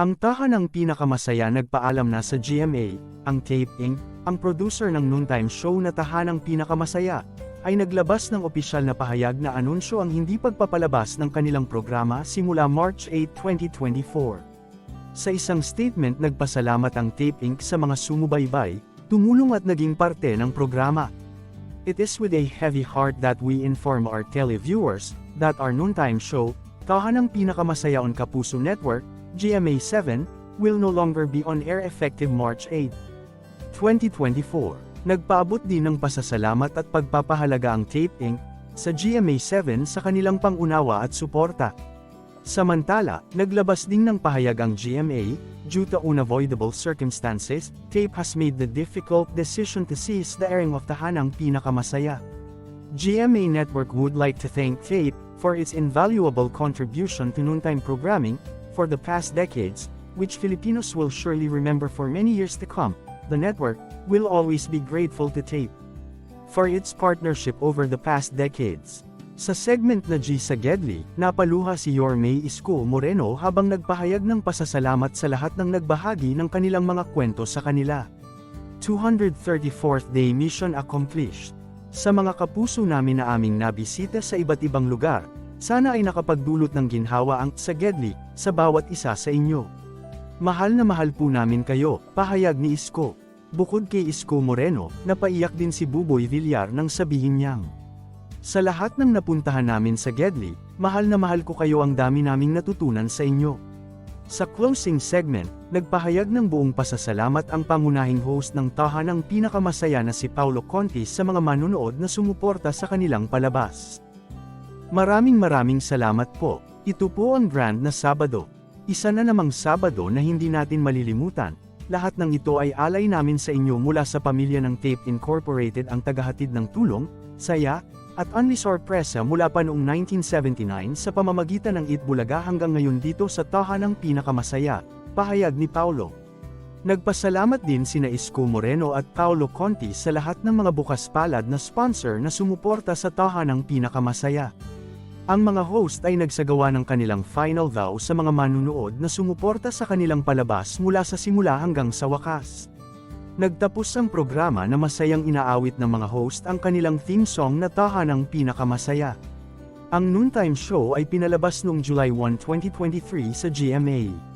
Ang tahanang pinakamasaya nagpaalam na sa GMA, ang Tape Inc., ang producer ng noontime show na tahanang pinakamasaya, ay naglabas ng opisyal na pahayag na anunsyo ang hindi pagpapalabas ng kanilang programa simula March 8, 2024. Sa isang statement nagpasalamat ang Tape Inc. sa mga sumubaybay, tumulong at naging parte ng programa. It is with a heavy heart that we inform our televiewers that our noontime show, Tahanang Pinakamasaya on Kapuso Network, GMA7, will no longer be on air effective March 8, 2024. Nagpaabot din ng pasasalamat at pagpapahalaga ang Tape Inc. sa GMA7 sa kanilang pangunawa at suporta. Samantala, naglabas din ng pahayag ang GMA, due to unavoidable circumstances, Tape has made the difficult decision to cease the airing of Tahanang Pinakamasaya. GMA Network would like to thank Tape for its invaluable contribution to noontime programming for the past decades, which Filipinos will surely remember for many years to come. The network will always be grateful to Tape for its partnership over the past decades. Sa segment na G sa Gedli, napaluha si Yorme Isko Moreno habang nagpahayag ng pasasalamat sa lahat ng nagbahagi ng kanilang mga kwento sa kanila. 234th Day Mission Accomplished. Sa mga kapuso namin na aming nabisita sa iba't ibang lugar, sana ay nakapagdulot ng ginhawa ang sa Gedli sa bawat isa sa inyo. Mahal na mahal po namin kayo, pahayag ni Isko. Bukod kay Isko Moreno, napaiyak din si Buboy Villar nang sabihin niyang. Sa lahat ng napuntahan namin sa Gedli, mahal na mahal ko kayo ang dami naming natutunan sa inyo. Sa closing segment, nagpahayag ng buong pasasalamat ang pangunahing host ng tahanang pinakamasaya na si Paulo Conti sa mga manunood na sumuporta sa kanilang palabas. Maraming maraming salamat po. Ito po ang grand na Sabado. Isa na namang Sabado na hindi natin malilimutan. Lahat ng ito ay alay namin sa inyo mula sa pamilya ng Tape Incorporated ang tagahatid ng tulong, saya, at unli sorpresa mula pa noong 1979 sa pamamagitan ng Itbulaga hanggang ngayon dito sa tahanang pinakamasaya, pahayag ni Paulo. Nagpasalamat din sina Isko Moreno at Paulo Conti sa lahat ng mga bukas palad na sponsor na sumuporta sa tahanang pinakamasaya. Ang mga host ay nagsagawa ng kanilang final vow sa mga manunood na sumuporta sa kanilang palabas mula sa simula hanggang sa wakas. Nagtapos ang programa na masayang inaawit ng mga host ang kanilang theme song na tahanang pinakamasaya. Ang noontime show ay pinalabas noong July 1, 2023 sa GMA.